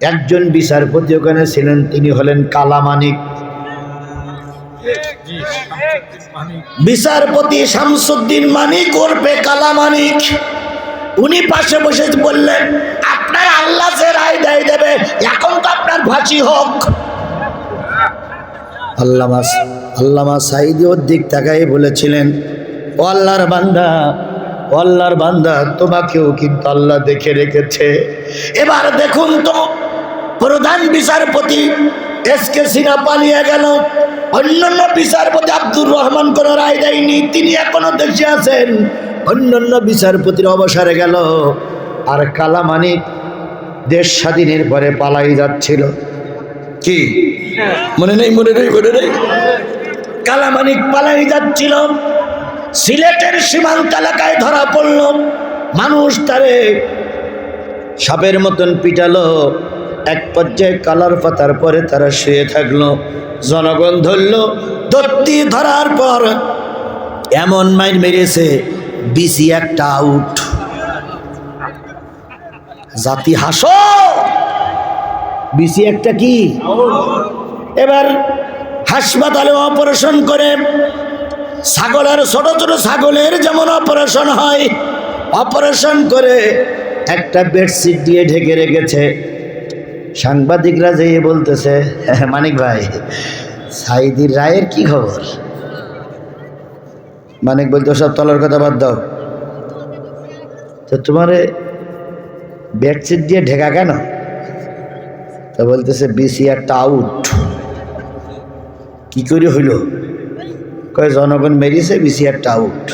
একজন বিচারপতি ওখানে ছিলেন, তিনি হলেন কালামানিক বিচারপতি শামসুদ্দিন মানিক ওরফে কালামানিক উনি পাশে বসে বললেন, আপনার আল্লাহ যে রায় দেয় দেবে, এখন তো আপনার ফাঁসি হোক। আল্লামা আল্লামা সাইদি ওর দিক তাকাই বলেছিলেন, ও আল্লাহর বান্দা, ও আল্লাহর বান্দা, তোমাকেও কিন্তু আল্লাহ দেখে রেখেছে। এবার দেখুন তো প্রধান বিচারপতি এস কে সিনহা পালিয়ে গেল। অন্যান্য বিচারপতি আব্দুর রহমান কোনো রায় দেয়নি। তিনি এখনও দেশে আছেন। অন্যান্য বিচারপতির অবসরে গেল। আর কালামানিক দেশ স্বাধীনের পরে পালাই যাচ্ছিল। কি? মনে নেই মনে নেই মনে নেই? কালামানিক পালাই যাচ্ছিল। সিলেটের সীমান্ত এলাকায় ধরা পড়ল। মানুষ তারে সাপের মতন পিটালো। এক পর্যায়ে কালার পাতার পরে তারা শুয়ে থাকল। জনগণ ধরল, দত্তি ধরার পর এমন মাইন মেরেছে, বিসি একটা আউট জাতি হাসো। বিসি একটা কি? এবার হাসপাতালে অপারেশন করে, ছাগলের, ছোট ছোট ছাগলের যেমন অপারেশন হয়, অপারেশন করে একটা বেডশিট দিয়ে ঢেকে রেখেছে। সাংবাদিকরা যেয়ে বলতেছে "হ্যাঁ, মানিক ভাই সাইদির রায়ের কি খবর? মানিক বলতে সব তলার কথা বাদ দাও। তো তোমার বেডশিট দিয়ে ঢেকা কেন? তা বলতেছে বিসি একটা আউট কি করে হইল? কয় জনগণ মেরিছে বিসি একটা আউট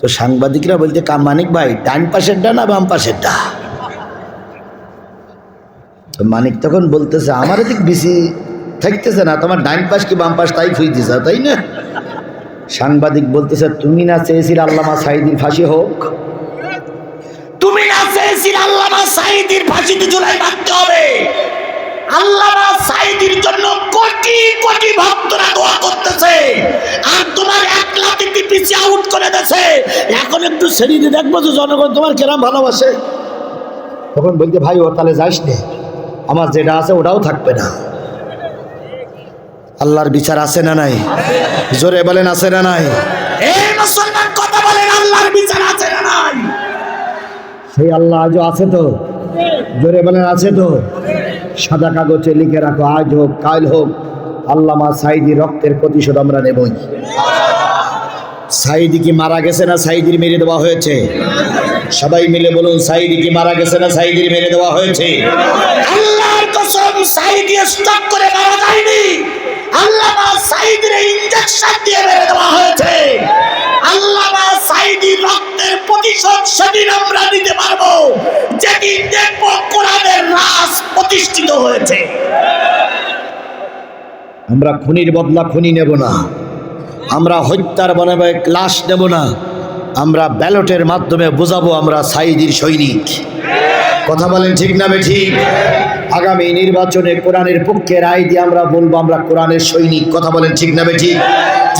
তো সাংবাদিকরা বলতে কাম মানিক ভাই ডান পাশেরটা না বাম পাশেরটা? তো মানিক তখন বলতেছে আমার এদিক বেশি থাকতেছে না তোমার ডান পাশ কি বাম পাশ তাই খুঁজতেছে তাই না? সাংবাদিক বলতেছে তুমি না চেয়েছিলে আল্লামা সাইদির ফাঁসি হোক। তুমি না চেয়েছিলে আল্লামা সাইদির ফাঁসিতে জুলাই মারতে হবে। আল্লামা সাইদির জন্য কোটি কোটি ভক্তরা দোয়া করতেছে। আর তোমার এক লাতিতে পিছিয়ে আউট করে দিয়েছে। এখন একটু শরীরে দেখব যে জনগণ তোমার কেরাম ভালোবাসে। তখন বলতে ভাই ও তাহলে যাইস নে। আমার যেটা আছে ওটাও থাকবে না। আল্লাহর বিচার আছে না নাই? জোরে বলেন আছে না নাই? মুসলমান কথা বলেন আল্লাহর বিচার আছে না নাই? সেই আল্লাহ আজও আছে তো? জোরে বলেন আছে তো? সাদা কাগজে লিখে রাখো আজ হোক কাল হোক আল্লামা সাইদি রক্তের প্রতিশোধ আমরা নেবই। সাইদি কি মারা গেছে না সাইদির মেরে দেওয়া হয়েছে? সবাই মিলে বলুন সাইদি কি মারা গেছে না সাইদির মেরে দেওয়া হয়েছে? আল্লাহর কসম সাইদি স্টক করে মারা যায়নি। আল্লামা সাইদির ইনজেকশন দিয়ে মেরে দেওয়া হয়েছে। আল্লামা সাইদি রক্তের প্রতিশোধ সেদিন আমরা নিতে পারব যেদিন দেখব কোরআনের রাস প্রতিষ্ঠিত হয়েছে। আমরা খুনির বদলা খুনি নেব না। আমরা হত্যার বনাবে লাশ নেব না। আমরা ব্যালটের মাধ্যমে বোঝাবো আমরা সাইদির সৈনিক। কথা বলেন ঠিক না ঠিক? আগামী নির্বাচনে কোরআনের পক্ষে রায় দিয়ে আমরা বলব আমরা কোরআনের সৈনিক। কথা বলেন ঠিক না ঠিক?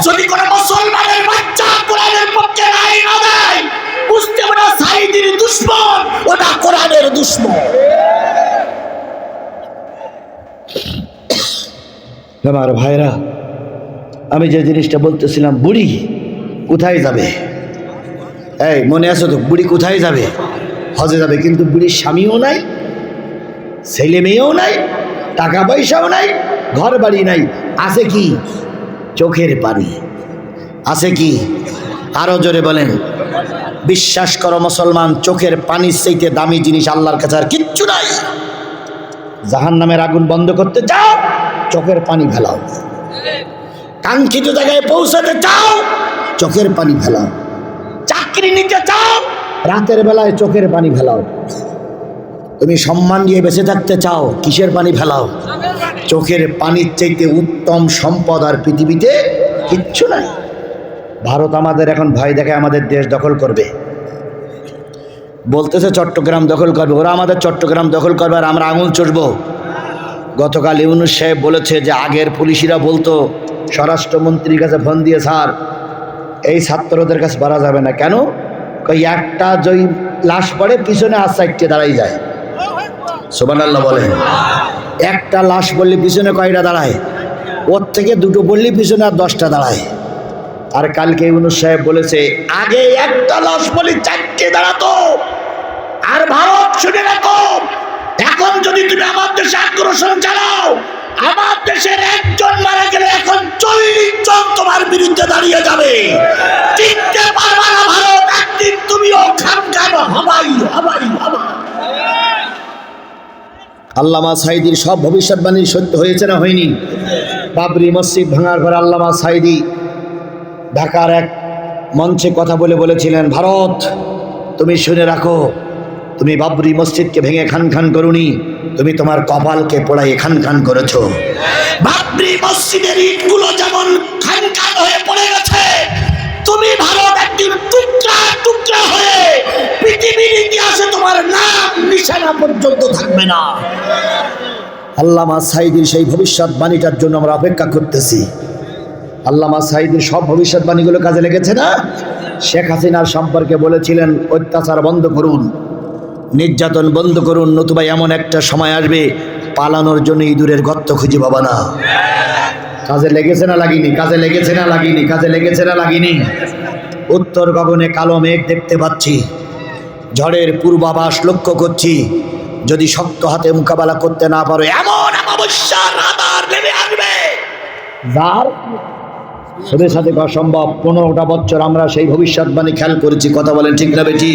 যদি মুসলমানের বাচ্চা কোরআনের পক্ষে রায় না দেয়, বুঝতে ওটা সাইদির দুশ্মন, ওটা কোরআনের দুশ্মন। আমার ভাইরা, আমি যে জিনিসটা বলতেছিলাম বুড়ি কোথায় যাবে? এই, মনে আছো তো, বুড়ি কোথায় যাবে? হজে যাবে, কিন্তু বুড়ির স্বামীও নাই, ছেলে মেয়েও নাই, টাকা পয়সাও নাই ঘর বাড়ি নাই। আছে কি? চোখের পানি। আছে কি? আরও জোরে বলেন। বিশ্বাস করো, মুসলমান, চোখের পানির চাইতে দামি জিনিস আল্লাহর কাছে আর কিচ্ছু নাই। জাহান নামের আগুন বন্ধ করতে যাও চোখের পানি ফেলাও। কাঙ্ক্ষিত জায়গায় পৌঁছাতে চাও, চোখের পানি ফেলাও। চাকরি নিতে চাও? রাতের বেলায় চোখের পানি ফেলাও। তুমি সম্মান দিয়ে বেঁচে থাকতে চাও, কিসের পানি ফেলাও? চোখের পানির চাইতে উত্তম সম্পদ আর পৃথিবীতে কিচ্ছু নাই। ভারত আমাদের এখন ভয় দেখে আমাদের দেশ দখল করবে। বলতেছে চট্টগ্রাম দখল করবে, ওরা আমাদের চট্টগ্রাম দখল করবে আর আমরা আঙুল চড়বো গতকাল ইউনুস সাহেব বলেছে যে আগের পুলিশিরা বলতো, স্বরাষ্ট্রমন্ত্রীর কাছে ফোন দিয়ে, স্যার এই ছাত্রদের কাছে বাড়া যাবে না। কেন? কই একটা জয়ী লাশ পড়ে, পিছনে আর সাইডটে দাঁড়াই যায়। সোবান আল্লাহ বলেন। একটা লাশ বললে পিছনে কয়টা দাঁড়ায়? ওর থেকে দুটো বললে পিছনে আর দশটা দাঁড়ায়। আর কালকে ইউনুস সাহেব বলেছে, আগে একটা লাশ বলি চারটে দাঁড়াতো। আর ভারত শুনে রাখো, এখন যদি তুমি আমার দেশে আগ্রাসন চালাও আমার দেশের একজন মারা গেলে এখন চল্লিশ জন তোমার বিরুদ্ধে দাঁড়িয়ে যাবে। চিনতে পারবা ভারত, একদিন তুমিও আল্লামা সাইদির সব ভবিষ্যৎবাণী সত্য হয়েছে না হয়নি? বাবরি মসজিদ ভাঙার পর আল্লামা সাইদি ঢাকার এক মঞ্চে কথা বলে বলেছিলেন, ভারত, তুমি শুনে রাখো তুমি বাবরি মসজিদকে ভেঙে খান খান করুনি, তুমি তোমার কপালকে পোড়াই খান খান করেছ। বাবরি মসজিদের ইটগুলো যেমন খান খান হয়ে পড়ে গেছে, তুমি ভারত একদিন টুকরা টুকরা হয়ে পৃথিবীর ইতিহাসে তোমার নাম নিশানা পর্যন্ত থাকবে না। আল্লামা সাইদির সেই ভবিষ্যৎবাণীটার জন্য আমরা অপেক্ষা করতেছি। আল্লামা সাইদির সব ভবিষ্যৎবাণীগুলো কাজে লেগেছে না? শেখ হাসিনার সম্পর্কে বলেছিলেন, অত্যাচার বন্ধ করুন। নির্যাতন বন্ধ করুন, নতুবা এমন একটা সময় আসবে, পালানোর জন্য ইঁদুরের গর্ত খুঁজে পাবা না। কাজে লেগেছে না লাগিনি, কাজে লেগেছে না লাগিনি, কাজে লেগেছে না লাগিনি। উত্তর গগনে কালো মেঘ দেখতে পাচ্ছি। ঝড়ের পূর্বাভাস লক্ষ্য করছি। যদি শক্ত হাতে মোকাবেলা করতে না পারো, এমন অমাবস্যার রাতার নেমে আসবে। যার সাথে সাথে অসম্ভব পনেরোটা বছর আমরা সেই ভবিষ্যৎবাণী খেয়াল করেছি। কথা বলেন ঠিক না বেটি?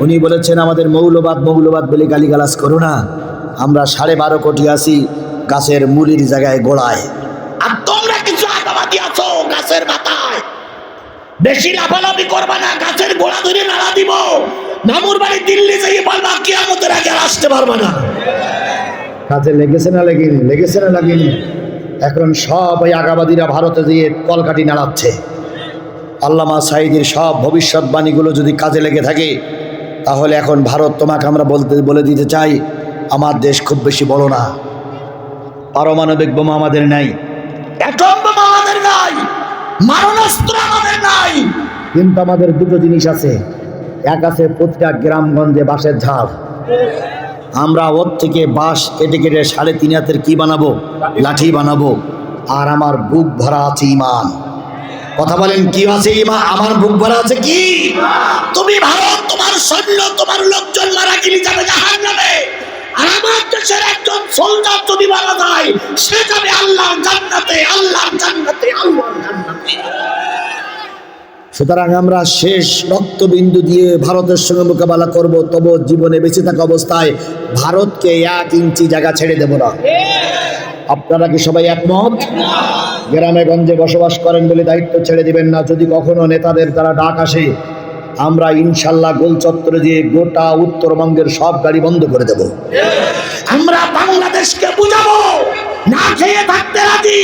উনি বলেছেন, আমাদের মৌলবাদ মৌলবাদ বলে গালিগালাজ করো না। আমরা সাড়ে বারো কোটি আছি, গাছের মুলির জায়গায় গোড়ায়। আর তোমরা কিছু আগাবাদি আছো গাছের মাথায়। বেশি লাফালাফি করবা না, গাছের গোড়া ধরে নাড়া দিব। মামুর বাড়ি দিল্লি যাই বলবা কি আমাদের আগে আসতে পারবা না। কাজে লেগেছে না লেগেনি? লেগেছে না লাগেনি? এখন সব ওই আগাবাদীরা ভারতে দিয়ে কলকাটি নাড়াচ্ছে। আল্লামা সাইদের সব ভবিষ্যৎবাণীগুলো যদি কাজে লেগে থাকে, তাহলে এখন ভারত তোমাকে আমরা বলতে, বলে দিতে চাই, আমার দেশ খুব বেশি বড় না। পারমাণবিক বোমা আমাদের নাই। বোমা আমাদের নাই। মারণাস্ত্র আমাদের নাই। কিন্তু আমাদের দুটো জিনিস আছে। এক আছে প্রতিটা গ্রামগঞ্জে বাসের ঝাড়। আমরা ওর থেকে বাঁশ কেটে কেটে সাড়ে তিন হাতের কি বানাবো? লাঠি বানাবো। আর আমার বুক ভরা আছে ইমান কথা বলেন, কি আছে ইমা আমার বুক ভরা আছে কি? তুমি ভারত, তোমার সৈন্য, তোমার লোকজন মারা গেলে যাবে জাহান যাবে আর আমার দেশের একজন সোলজার যদি মারা যায়, সে যাবে আল্লাহর জান্নাতে আল্লাহর জান্নাতে আল্লাহর জান্নাতে। সুতরাং আমরা শেষ রক্তবিন্দু দিয়ে ভারতের সঙ্গে মোকাবেলা করব তবু জীবনে বেঁচে থাকা অবস্থায় ভারতকে এক ইঞ্চি জায়গা ছেড়ে দেব না। আপনারা কি সবাই একমত? গ্রামে গঞ্জে বসবাস করেন বলে দায়িত্ব ছেড়ে দিবেন না। যদি কখনো নেতাদের তারা ডাক আসে, আমরা ইনশাল্লাহ গোল চত্বরে দিয়ে গোটা উত্তরবঙ্গের সব গাড়ি বন্ধ করে দেব। আমরা বাংলাদেশকে বুঝাবো। না খেয়ে থাকতে রাজি।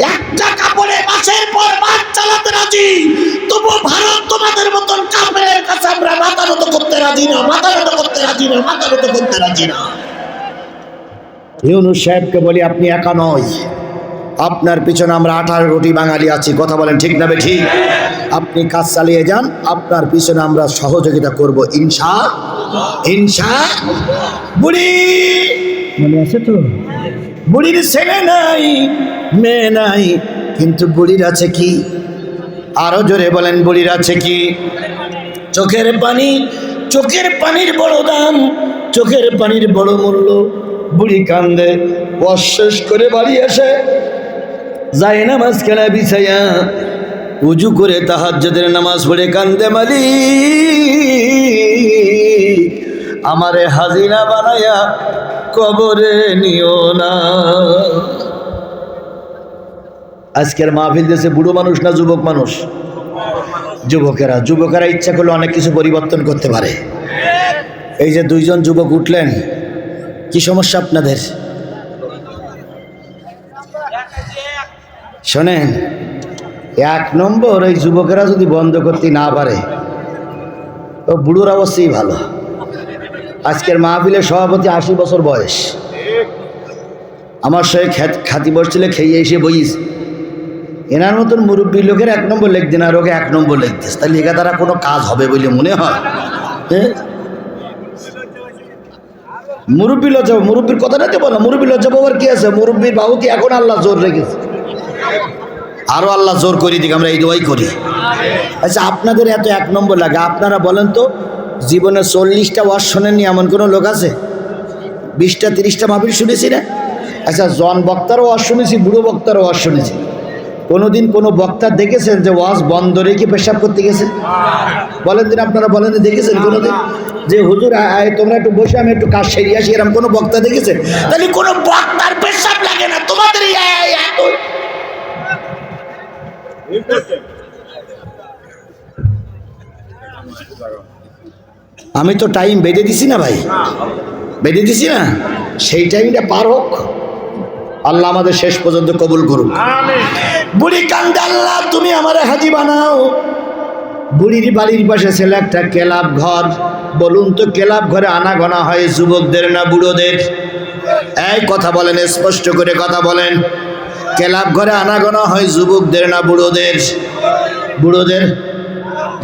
একটা কাপড়ে মাসের পর মাস চালাতে রাজি। তবু ভারত তোমাদের মতন কাপড়ের কাছে আমরা মাথা নত করতে রাজি না মাথা নত করতে রাজি না মাথা নত করতে রাজি না। ইউনুস সাহেবকে বলি আপনি একা নয় আপনার পিছনে আমরা আঠারো কোটি বাঙালি আছি কথা বলেন ঠিক না ঠিক? আপনি কাজ চালিয়ে যান আপনার পিছনে আমরা সহযোগিতা করব ইনশা ইনশা বুড়ি। মনে আছে তো? বুড়ির ছেলে নাই। মেয়ে নাই, কিন্তু বুড়ির আছে কি? আরও জোরে বলেন, বুড়ির আছে কি? চোখের পানি, চোখের পানির বড় দাম, চোখের পানির বড় মূল্য। বুড়ি কান্দে অশেষ করে বাড়ি আসে। যায় নামাজ খেলা বিছাইয়া, উজু করে তাহার তাহাজ্জুদের নামাজ পড়ে কান্দে মালি আমারে হাজিরা বানায়া কবরে নিও না। আজকের মাহফিল দেশে বুড়ো মানুষ না যুবক মানুষ? যুবকেরা। যুবকেরা ইচ্ছা করলে অনেক কিছু পরিবর্তন করতে পারে। এই যে দুইজন যুবক উঠলেন, কি সমস্যা আপনাদের? শোনেন, এক নম্বর এই যুবকেরা যদি বন্ধ করতে না পারে, তো বুড়োর অবশ্যই ভালো। আজকের মাহফিলের সভাপতি আশি বছর বয়স। আমার সঙ্গে খ্যাতি বসছিল খেয়ে এসে বইস এনার মতন মুরব্বী লোকের এক নম্বর লেখ দিন আর ওকে এক নম্বর লেখ দিস। তাহলে একা দ্বারা কোনো কাজ হবে বলে মনে হয়। হ্যাঁ মুরব্বী লজ্জা মুরব্বীর কথাটা তো বলো, মুরব্বী লজ্জা পাবার কি আছে? মুরব্বীর বাবু কি এখন আল্লাহ জোর রেখেছে? আরও আল্লাহ জোর করি দিকে, আমরা এই দোয়াই করি। আচ্ছা আপনাদের এত এক নম্বর লাগে, আপনারা বলেন তো, জীবনে চল্লিশটা ওয়াজ শোনেননি এমন কোনো লোক আছে? বিশটা, তিরিশটা মাহফিল শুনেছি না? আচ্ছা জন বক্তারও ওয়াজ শুনেছি, বুড়ো বক্তারও ওয়াজ শুনেছি। কোনোদিন কোনো বক্তা দেখেছেন যে ওয়াজ বন্ধ রেখে পেশাব করতে গেছে বলেন দিন আপনারা বলেন দিন, দেখেছেন কোনোদিন? যে হুজুর আয়, তোমরা একটু বসে আমি একটু কাজ সেরিয়ে আসি এরকম কোনো বক্তা দেখেছেন? তাহলে কোনো বক্তার পেশাব লাগে না তোমাদের আমি তো টাইম বেঁধে দিছি না ভাই। বেঁধে দিছি না? সেই টাইমটা পার হোক। আল্লাহ আমাদের শেষ পর্যন্ত কবুল করুন বুড়ি কান্দে আল্লাহ তুমি আমার হাজি বানাও। বুড়ির বাড়ির পাশে ছিল একটা কেলাব ঘর। বলুন তো কেলাব ঘরে আনা গনা হয় যুবকদের না বুড়োদের? এই কথা বলেন স্পষ্ট করে কথা বলেন। কেলাব ঘরে আনা গনা হয় যুবকদের না বুড়োদের? বুড়োদের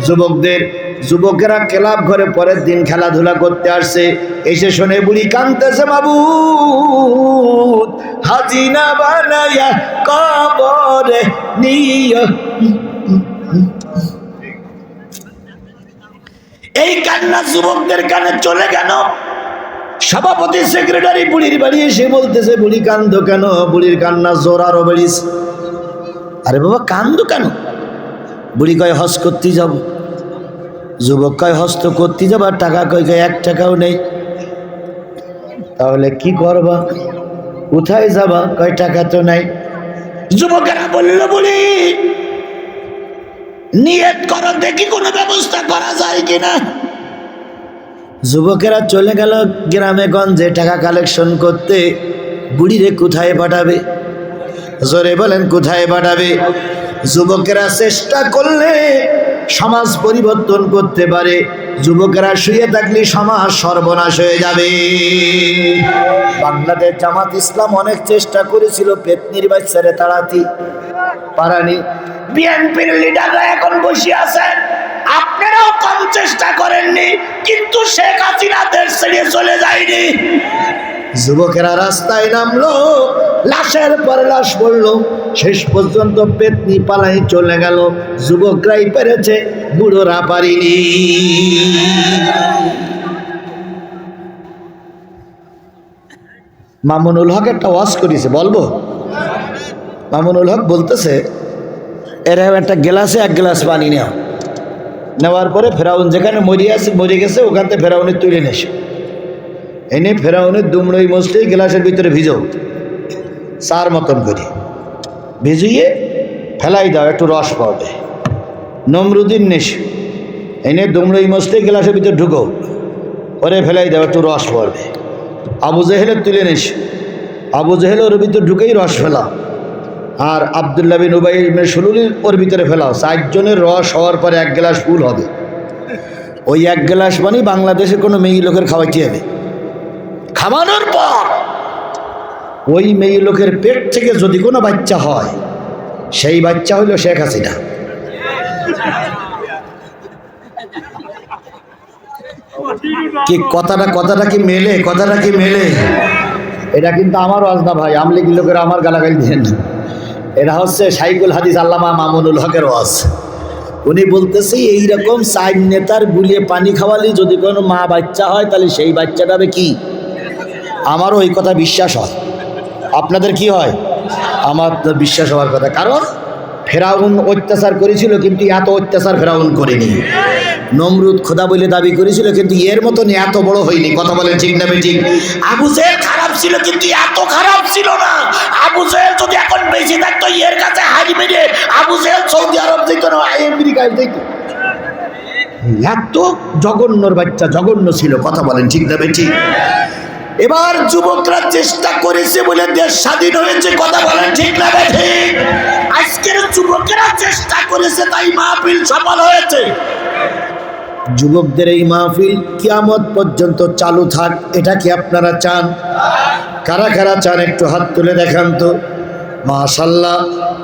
যুবকদের যুবকেরা ক্লাব ঘরে পরের দিন খেলাধুলা করতে আসছে। এসে শুনে বুড়ি কানতেছে বাবু হাজিনা বানাইয়া কবরে এই কান্না যুবকদের কানে চলে কেন? সভাপতি, সেক্রেটারি বুড়ির বাড়ি এসে বলতেছে, বুড়ি, কান্দ কেন? বুড়ির কান্না জোর আরও বেড়িস। আরে বাবা, কান্দ কেন? বুড়ি কয়, হজ করতে যাব। যুবক কয়, হস্ত করতে যাবা? টাকা কয় কয় এক টাকাও নেই। তাহলে কি করবা? কোথায় যাবা? কয়, টাকা তো নাই। যুবকেরা বলল বলি নিয়ত করো, দেখি কোনো ব্যবস্থা করা যায় কিনা? যুবকেরা চলে গেল গ্রামে গঞ্জে টাকা কালেকশন করতে। বুড়িরে কোথায় পাঠাবে? জোরে বলেন, কোথায় পাঠাবে? যুবকেরা চেষ্টা করলে সমাজ পরিবর্তন করতে পারে। যুবকেরা শুয়ে থাকলে সমাজ সর্বনাশ হয়ে যাবে। বাংলাদেশ জামাত ইসলাম অনেক চেষ্টা করেছিল পেতনির বাচ্চারে তাড়াতি। পারানি। বিএনপির লিডাররা এখন বসে আছেন। আপনারাও কম চেষ্টা করেননি, কিন্তু শেখ হাসিনা দেশ ছেড়ে চলে যায়নি। যুবকেরা রাস্তায় নামলো, লাশের পরে লাশ পড়ল। শেষ পর্যন্ত পেতনি পালাই চলে গেল, যুবকরাই পেরেছে, বুড়োরা পারিনি। মামুনুল হক একটা ওয়াজ করেছে, বলব? মামুনুল হক বলতেছে এরকম একটা গ্লাসে এক গ্লাস পানি নেওয়া নেওয়ার পরে ফেরাউন যেখানে মরে আছে, মরে গেছে, ওখান থেকে ফেরাউনের তুলে নেছে এনে ফেরাউনের দুমড়ই মসলি গ্লাসের ভিতরে ভিজো। চার মতন করে। ভিজিয়ে ফেলাই দাও, একটু রস পাবে নমরুদ্দিন নেশ এনে দুমড়ই মসলি গ্লাসের ভিতরে ঢুকো। পরে ফেলাই দাও, একটু রস পড়বে আবু জেহেলের তুলে নিস। আবু জেহেল ওর ভিতরে ঢুকেই রস ফেলা আর আবদুল্লাহ বিন উবাই ইবনে সুলুল ওর ভিতরে ফেলাও। চারজনের রস হওয়ার পরে এক গ্লাস ফুল হবে। ওই এক গ্লাস পানি বাংলাদেশে কোনো মেয়ে লোকের খাওয়াইতে হবে। খাওয়ানোর পর ওই মেয়ে লোকের পেট থেকে যদি কোনো বাচ্চা হয়, সেই বাচ্চা হইল শেখ হাসিনা। কি কথাটা কথাটা কি মেলে, কথাটা কি মেলে? এটা কিন্তু আমার না ভাই, আমলিগ লোকের আমার গালাগালি দিলেন না এটা হচ্ছে সাইকুল হাদিস আল্লামা মামুনুল হকের ওয়াজ। উনি বলতেছে, এইরকম সাইড নেতার গুলিয়ে পানি খাওয়ালে যদি কোনো মা বাচ্চা হয়, তাহলে সেই বাচ্চাটা হবে কি? আমারও ওই কথা বিশ্বাস হয়। আপনাদের কি হয়? আমার তো বিশ্বাস হওয়ার কথা। কারণ ফেরাউন অত্যাচার করেছিল কিন্তু এত অত্যাচার ফেরাউন করেনি। নমরুদ খোদা বলে দাবি করেছিল কিন্তু এর মতন এত বড় হয়নি। কথা বলেন ঠিক না ঠিক আবু জেহেল খারাপ ছিল কিন্তু এত খারাপ ছিল না। আবু জেহেল যদি এখন বেশি থাকতো, এর কাছে হারি মেরে আবু জেহেল সৌদি আরব যেত না আমেরিকায় যেত। এত জঘন্যর বাচ্চা জঘন্য ছিল। কথা বলেন ঠিক না ঠিক এবার যুবকরা চেষ্টা করেছে বলে দেশ স্বাধীন হয়েছে, কথা বলেন ঠিক না ঠিক? আজকের যুবকেরা চেষ্টা করেছে, তাই মাহফিল সফল হয়েছে। যুবকদের এই মাহফিল কিয়ামত পর্যন্ত চালু থাক, এটা কি আপনারা চান? কারা কারা চান একটু হাত তুলে দেখান তো? মাশাল্লাহ,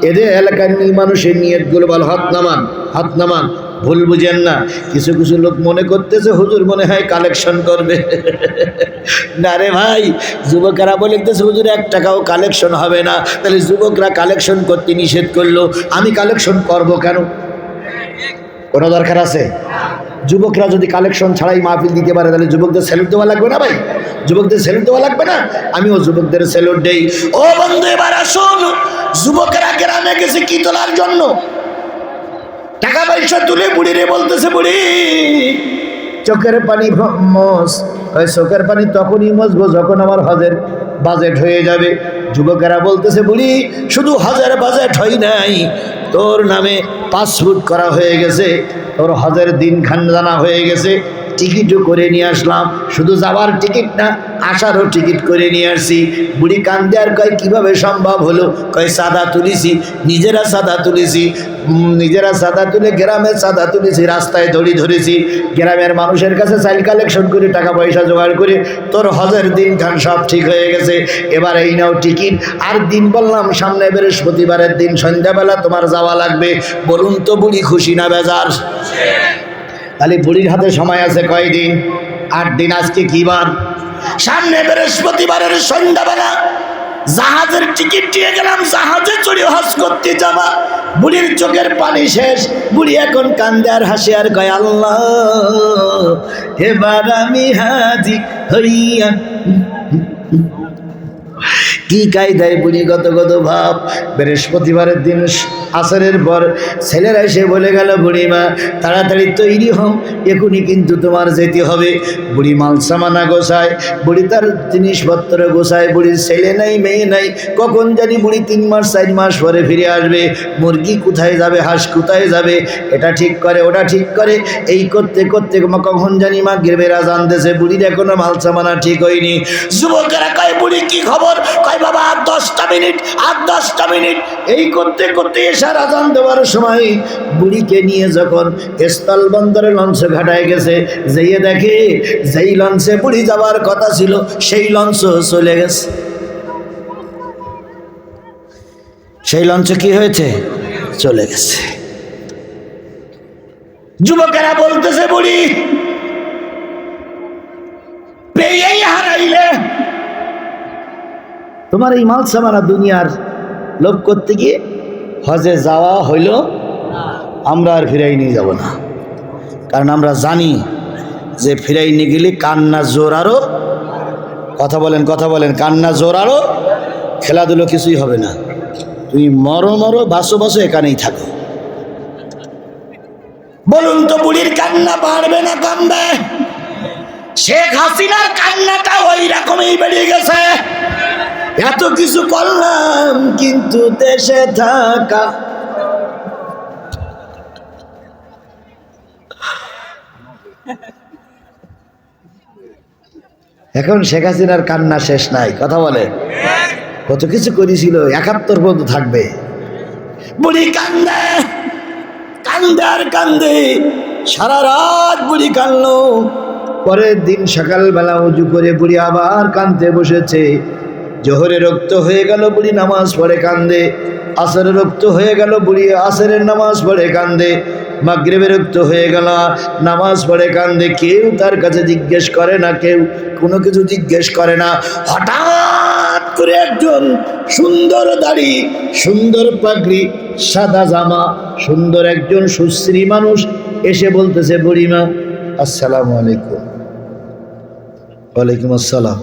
এদের এলাকার নিয়ে মানুষের নিয়তগুলো ভালো হাত নামান হাত নামান। ভুল বুঝেন না। কিছু কিছু লোক মনে করতেছে, হুজুর মনে হয় কালেকশন করবে। না রে ভাই, যুবকেরা বলতেছে হুজুর, এক টাকাও কালেকশন হবে না। তাহলে যুবকরা কালেকশন করতে নিষেধ করল। আমি কালেকশন করব কেন? কোনো দরকার আছে? যুবকরা যদি কালেকশন ছাড়াই মাহফিল দিতে পারে, তাহলে যুবকদের স্যালুট দেওয়া লাগবে না ভাই? যুবকদের স্যালুট দেওয়া লাগবে না? আমিও যুবকদের স্যালুট দেই। ও বন্ধু, এবার আসুন। যুবকেরা গ্রামে গেছে কি তোলার জন্য? টাকা পয়সা তুলে বুড়ি রে বলতেছে, বুড়ি, চোখের পানি মস। ওই চোখের পানি তখনই মসবো যখন আমার হজের বাজেট হয়ে যাবে। যুবকেরা বলতেছে, বুড়ি, শুধু হজের বাজেট হয় নাই, তোর নামে পাসপোর্ট করা হয়ে গেছে, তোর হজের দিন খান জানা হয়ে গেছে। টিকিটও করে নিয়ে আসলাম। শুধু যাওয়ার টিকিট না, আসারও টিকিট করে নিয়ে আসছি। বুড়ি কান্দে আর কয়, কীভাবে সম্ভব হলো? কয়, সাদা তুলিছি, নিজেরা সাদা তুলেছি নিজেরা সাদা তুলে গ্রামে সাদা তুলেছি, রাস্তায় দড়ি ধরেছি। গ্রামের মানুষের কাছে চাইল কালেকশন করে, টাকা পয়সা জোগাড় করে, তোর হজের দিন খান সব ঠিক হয়ে গেছে। এবার এই নাও টিকিট। আর দিন বললাম, সামনে বৃহস্পতিবারের দিন সন্ধ্যাবেলা তোমার যাওয়া লাগবে। বলুন তো বুড়ি খুশি না বেজার? তাহলে বুড়ির হাতে সময় আছে কয়দিন? আট দিন আজকে কি বার? সামনে বৃহস্পতিবারের সন্ধ্যাবেলা জাহাজের টিকিট দিয়ে গেলাম, জাহাজে চড়ে হজ করতে যাবা বুড়ির চোখের পানি শেষ। বুড়ি এখন কান্দে আর হাসি আর কয়, আল্লাহ, এবার আমি হাজি হইয়া কি কায়দায় বুড়ি গত ভাব? বৃহস্পতিবারের দিন আসরের পর ছেলেরা এসে বলে গেল, বুড়িমা, তাড়াতাড়ি তৈরি হও, এখনই কিন্তু তোমার যেতে হবে। বুড়ি মাল সামানা গোছায় বুড়ি তার জিনিসপত্র গোছায় বুড়ির ছেলে নাই, মেয়ে নাই, কখন জানি বুড়ি তিন মাস, চার মাস পরে ফিরে আসবে। মুরগি কোথায় যাবে, হাঁস কোথায় যাবে? এটা ঠিক করে, ওটা ঠিক করে, এই করতে করতে কখন জানি মা গ্রেবেরা জানতেছে, বুড়ির এখনও মাল সামানা ঠিক হয়নি। যুবকেরা কয়, বুড়ি, কি খবর? কয় বাবা, আর দশটা মিনিট, আর দশটা মিনিট। এই করতে করতে এসার আজান দেওয়ার সময় বুড়িকে নিয়ে যখন স্থল বন্দরে লঞ্চ ঘাটায় গেছে, যেয়ে দেখে যেই লঞ্চে বুড়ি যাওয়ার কথা ছিল, সেই লঞ্চ চলে গেছে। সেই লঞ্চে কি হয়েছে? চলে গেছে। যুবকেরা বলতেছে, বুড়ি, পেয়েই হারাইলে। তোমার এই মাল সামানা দুনিয়ার লোভ করতে গিয়ে হজে যাওয়া হইল, আমরা আর ফিরাই নিয়ে যাব না। কারণ আমরা জানি যে ফিরাই নিয়ে গেলে কান্না জোর আরও কথা বলেন কথা বলেন, কান্না জোর আরও খেলাধুলো কিছুই হবে না। তুমি মরো মরো, বাসো বাসো, এখানেই থাকো। বলুন তো, বুড়ির কান্না বাড়বে না কমবে? শেখ হাসিনার কান্নাটা ওই রকমই বেরিয়ে গেছে। এত কিছু করলাম কিন্তু দেশে থাকা। এখন শেখ হাসিনার কান্না শেষ নাই, কথা বলে। কত কিছু করেছিল, একাত্তর পর্যন্ত থাকবে। বুড়ি কান্দে কান্দে আর কান্দে, সারা রাত বুড়ি কান্দলো পরের দিন সকালবেলা উজু করে বুড়ি আবার কান্দতে বসেছে। জোহরে রক্ত হয়ে গেল বুড়ি নামাজ পড়ে কান্দে, আসরে রক্ত হয়ে গেল বুড়ি আসরের নামাজ পড়ে কান্দে, মাগরেবে রক্ত হয়ে গেল, নামাজ পড়ে কান্দে। কেউ তার কাছে জিজ্ঞেস করে না, কেউ কোনো কিছু জিজ্ঞেস করে না। হঠাৎ করে একজন সুন্দর দাড়ি, সুন্দর পাগড়ি, সাদা জামা, সুন্দর একজন সুশ্রী মানুষ এসে বলতেছে বুড়িমা আসসালামু আলাইকুম। ওয়ালাইকুম আসসালাম।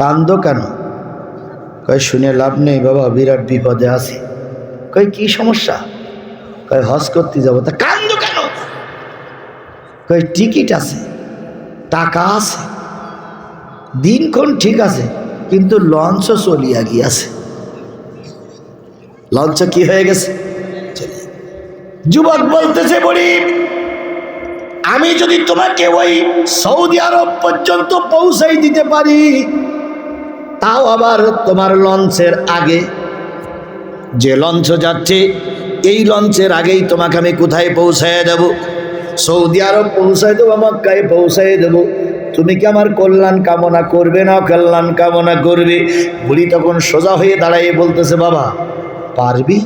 কান্দ কেন? কয়, শুনে লাভ নেই বাবা, বিরাট বিপদে আছি। কয়, কি সমস্যা? কয়, হজ করতে যাব। তা কান্দ কেন? কয়, টিকিট আছে, টাকা আছে, দিনক্ষণ ঠিক আছে, কিন্তু লঞ্চও চলিয়া গিয়াছে। লঞ্চ কি হয়ে গেছে? যুবক বলতেছে বলি আমি যদি তোমাকে ওই সৌদি আরব পর্যন্ত পৌঁছাই দিতে পারি তাও আবার তোমার লঞ্চের আগে। যে লঞ্চ যাচ্ছে, এই লঞ্চের আগেই তোমাকে আমি কোথায় পৌঁছায় দেব? সৌদি আরব পৌঁছায় দেবো, মক্কায় পৌঁছায় দেবো। তুমি কি আমার কল্যাণ কামনা করবে না কল্যাণ কামনা করবে? বুড়ি তখন সোজা হয়ে দাঁড়াইয়ে বলতেছে, বাবা, পারবি?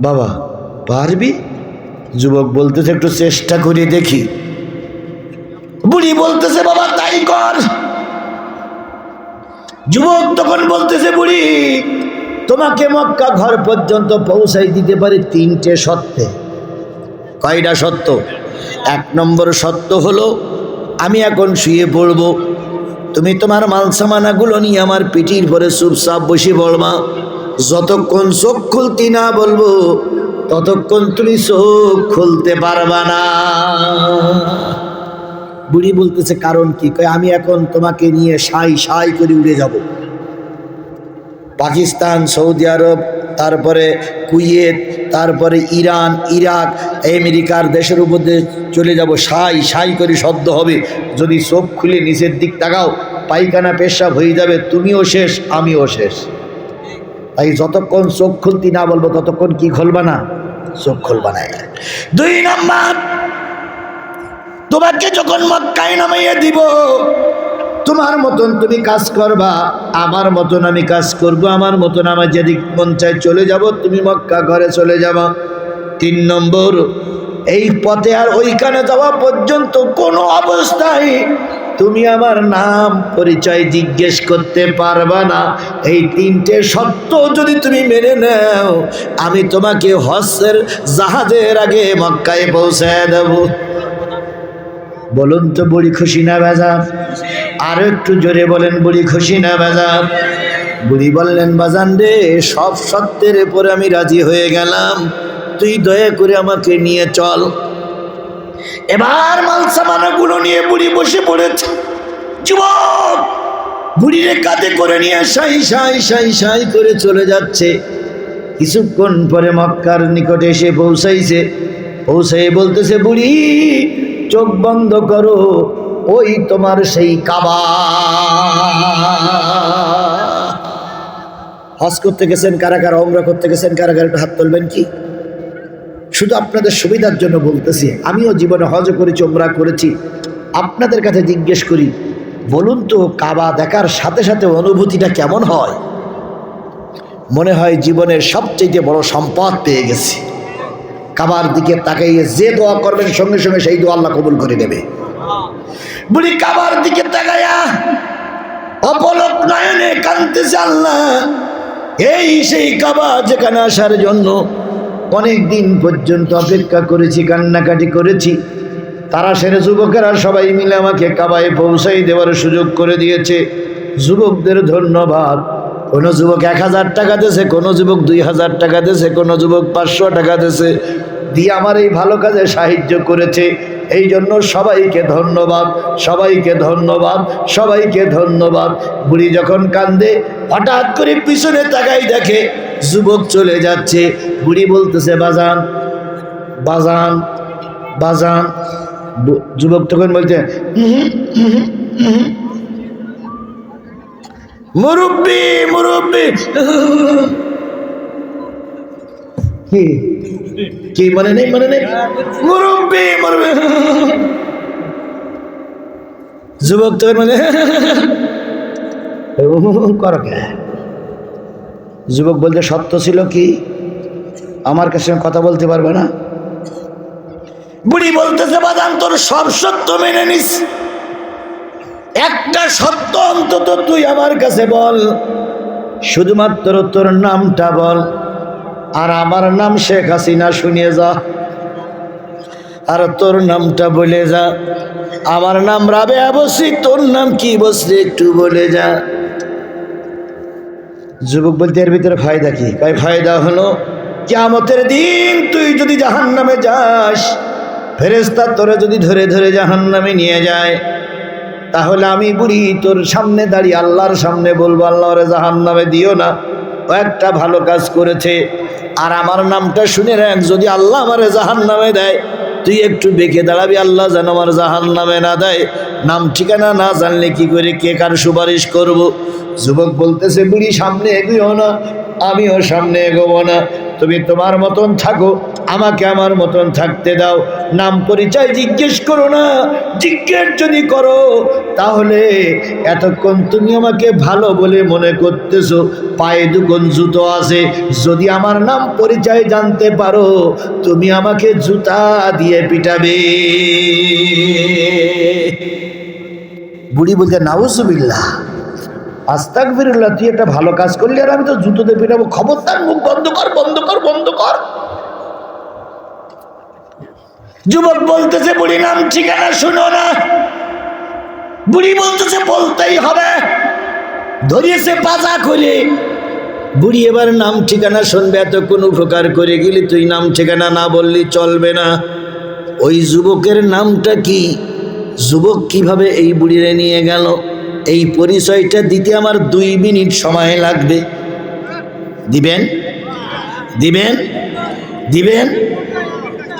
বাবা, পারবি? যুবক বলতেছে, একটু চেষ্টা করে দেখি। বুড়ি বলতেছে, বাবা, তাই কর। যুবক তখন বলতেছে, বুড়ি, তোমাকে মক্কা ঘর পর্যন্ত পৌঁছাই দিতে পারে তিনটে সত্যে কয়টা সত্য এক নম্বর সত্য হলো, আমি এখন শুয়ে পড়ব। তুমি তোমার মালসামানাগুলো নিয়ে আমার পিঠির পরে চুপচাপ বসে পড়বা যতক্ষণ চোখ খুলতে না বলব, ততক্ষণ তুমি চোখ খুলতে পারবা না। বুড়ি বলতেছে, কারণ কি? কয়, আমি এখন তোমাকে নিয়ে সাই সাই করে উড়ে যাব। পাকিস্তান, সৌদি আরব, তারপরে কুয়েত, তারপরে ইরান, ইরাক, আমেরিকার দেশের উপর চলে যাব। সাই সাই করে শব্দ হবে। যদি চোখ খুলে নিচের দিক তাকাও, পায়খানা, পেশাব হয়ে যাবে। তুমিও শেষ, আমিও শেষ। তাই যতক্ষণ চোখ খুলতি না বলব, ততক্ষণ কি খুলবা না? চোখ খুলবা না। দুই নম্বর তোমাকে যখন মক্কায় নামাইয়ে দিব, তোমার মতন তুমি কাজ করবা, আমার মতন আমি কাজ করব, আমার মতন আমার যেদিক চায় চলে যাব, তুমি মক্কা ঘরে চলে যাবা। তিন নম্বর, এই পথে আর ওইখানে যাওয়া পর্যন্ত কোনো অবস্থায় তুমি আমার নাম পরিচয় জিজ্ঞেস করতে পারবা না। এই তিনটে সত্য যদি তুমি মেনে নাও, আমি তোমাকে হসের জাহাজের আগে মক্কায় পৌঁছায় দেবো। বলুন তো বুড়ি খুশি না বাজার আরও একটু জোরে বলেন বুড়ি খুশি না বাজার বুড়ি বললেন, বাজান রে, সব সত্যের উপরে আমি রাজি হয়ে গেলাম। তুই দয়া করে আমাকে নিয়ে চল। এবার মালসামানাগুলো নিয়ে বুড়ি বসে পড়েছে। যুবক, বুড়িরে কাঁধে করে নিয়ে সাই সাই সাই সাই করে চলে যাচ্ছে। কিছুক্ষণ পরে মক্কার নিকটে এসে পৌঁছাইছে। পৌঁছাই বলতেছে, বুড়ি চোখ বন্ধ করো, ওই তোমার সেই কাবা। হজ করতে গেছেন কারা কারা অমরা করতে গেছেন কারা কারা একটু হাত তুলবেন কি? শুধু আপনাদের সুবিধার জন্য বলতেছি, আমিও জীবনে হজ করেছি, ওমরা করেছি। আপনাদের কাছে জিজ্ঞেস করি, বলুন তো কাবা দেখার সাথে সাথে অনুভূতিটা কেমন হয়? মনে হয় জীবনের সবচেয়ে বড় সম্পদ পেয়ে গেছি। কাবার দিকে তাকাইয়ে যে দোয়া করবেন, সঙ্গে সঙ্গে সেই দোয়া আল্লাহ কবুল করে নেবে। বুড়ি কাবার দিকে তাকাইয়া অপলক নয়নে কানতেছে আল্লাহ। এই সেই কাবা যেখানে আসার জন্য অনেক দিন পর্যন্ত অপেক্ষা করেছি, কান্নাকাটি করেছি। তারা সেরে যুবকেরা সবাই মিলে আমাকে কাবায় পৌঁছাই দেওয়ার সুযোগ করে দিয়েছে। যুবকদের ধন্যবাদ। কোনো যুবক এক হাজার টাকা দিয়েছে কোনো যুবক দুই হাজার টাকা দিয়েছে কোনো যুবক পাঁচশো টাকা দিয়েছে দিয়ে আমার এই ভালো কাজে সাহায্য করেছে। এই জন্য সবাইকে ধন্যবাদ সবাইকে ধন্যবাদ সবাইকে ধন্যবাদ। বুড়ি যখন কান্দে হঠাৎ করে পিছনে তাকাই দেখে যুবক চলে যাচ্ছে। বুড়ি বলতেছে বাজান বাজান বাজান। যুবক তখন বলছে "হুম, হুম, হুম, মুরব্বি মুরব্বি। কি? মনে নেই মনে নেই? মুরব্বি মুরব্বি। যুবক তখন মানে করো যুবক বলতে সত্য ছিল কি? আমার কাছে কথা বলতে পারবে না? বুড়ি বলতেছে, বাদাম তোর সব সত্য মেনে নিস। একটা সত্য অন্তত তুই আমার কাছে বল। শুধুমাত্র তোর নামটা বল। আর আমার নাম শেখ হাসিনা, শুনিয়ে যা। আর তোর নামটা বলে যা। আমার নাম রাবে বসি, তোর নাম কি বসলি একটু বলে যা। যুবক বলতে এর ভিতরে ফায়দা কি? তাই ফায়দা হলো কেমতের দিন তুই যদি জাহান নামে যাস ফেরেস্তা তোরে যদি ধরে ধরে জাহান নামে নিয়ে যায় তাহলে আমি বুড়ি, তোর সামনে দাঁড়িয়ে আল্লাহর সামনে বলব আল্লাহরে জাহান নামে দিও না। ও একটা ভালো কাজ করেছে। আর আমার নামটা শুনে রাখ, যদি আল্লাহ আমারে জাহান নামে দেয়, তুই একটু বেঁকে দাঁড়াবি, আল্লাহ যেন আমার জাহান নামে না দেয়। নাম ঠিকানা না জানলে কি করে, কে কার সুপারিশ করব? যুবক বলতেছে, বুড়ি, সামনে এগিয়েও না, আমিও সামনে এগোবো না। তুমি তোমার মতন থাকো আমাকে আমার মতন থাকতে দাও। নাম পরিচয় জিজ্ঞেস করো না। জিজ্ঞেস যদি করো, তাহলে এতক্ষণ তুমি আমাকে ভালো বলে মনে করতেছ। পায়ে দুকন জুতো আছে। যদি আমার নাম পরিচয় জানতে পারো, তুমি আমাকে জুতা দিয়ে পিটাবে। বুড়ি বলতে নাউজুবিল্লাহ। আস্তাক ফিরুল্লাহ তুই একটা ভালো কাজ করলি আর আমি তো জুতোতে পিটাবো। খবরদার, মুখ বন্ধ কর বন্ধ কর বন্ধ কর। যুবক বলতেছে, বুড়ি নাম ঠিকানা শুনো না। বুড়ি বলতেছে, বলতেই হবে। ধরিয়েছে পাজা করে বুড়ি এবার নাম ঠিকানা শুনবে এত কোন উপকার করে গেলি, তুই নাম ঠিকানা না বললি চলবে না। ওই যুবকের নামটা কি? যুবক কীভাবে এই বুড়িরে নিয়ে গেল? এই পরিচয়টা দিতে আমার দুই মিনিট সময় লাগবে। দিবেন? দিবেন? দিবেন?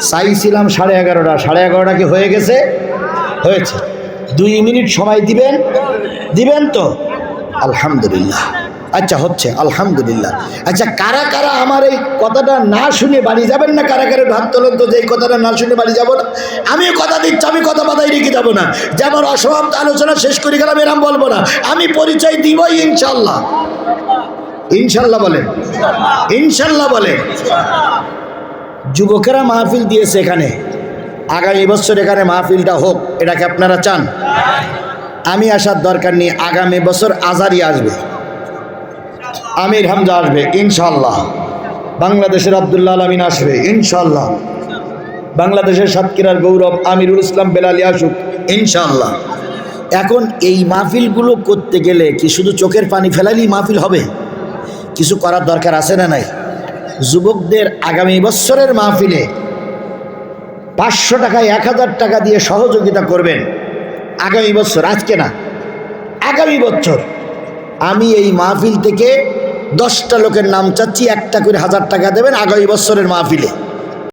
চাইছিলাম সাড়ে এগারোটা। সাড়ে এগারোটা কি হয়ে গেছে? হয়েছে। দুই মিনিট সময় দিবেন? দিবেন তো? আলহামদুলিল্লাহ। আচ্ছা হচ্ছে। আলহামদুলিল্লাহ। আচ্ছা কারা কারা আমার এই কথাটা না শুনে বাড়ি যাবেন না? কারা কারা ভাত তোলেন তো যে এই কথাটা না শুনে বাড়ি যাব না? আমি কথা দিচ্ছি, আমি কথা বাধাই রেখে যাব না। যে আমার অসমাপ্ত আলোচনা শেষ করে গেলাম, এরম বলব না। আমি পরিচয় দিবই ইনশাল্লাহ ইনশাল্লাহ বলে ইনশাল্লাহ বলে যুবকেরা মাহফিল দিয়েছে এখানে। আগামী বছর এখানে মাহফিলটা হোক এটাকে আপনারা চান? আমি আসার দরকার নেই, আগামী বছর আজারি আসবে। আমির হামজা আসবে ইনশাল্লাহ বাংলাদেশের আবদুল্লাহ আলমিন আসবে ইনশাল্লাহ বাংলাদেশের সাতক্ষীরার গৌরব আমিরুল ইসলাম বেলালি আসুক ইনশাল্লাহ এখন এই মাহফিলগুলো করতে গেলে কি শুধু চোখের পানি ফেলালেই মাহফিল হবে? কিছু করার দরকার আছে না নাই? যুবকদের আগামী বছরের মাহফিলে পাঁচশো টাকা এক হাজার টাকা দিয়ে সহযোগিতা করবেন। আগামী বছর, আজকে না, আগামী বছর আমি এই মাহফিল থেকে দশটা লোকের নাম চাচ্ছি, একটা করে হাজার টাকা দেবেন আগামী বছরের মাহফিলে।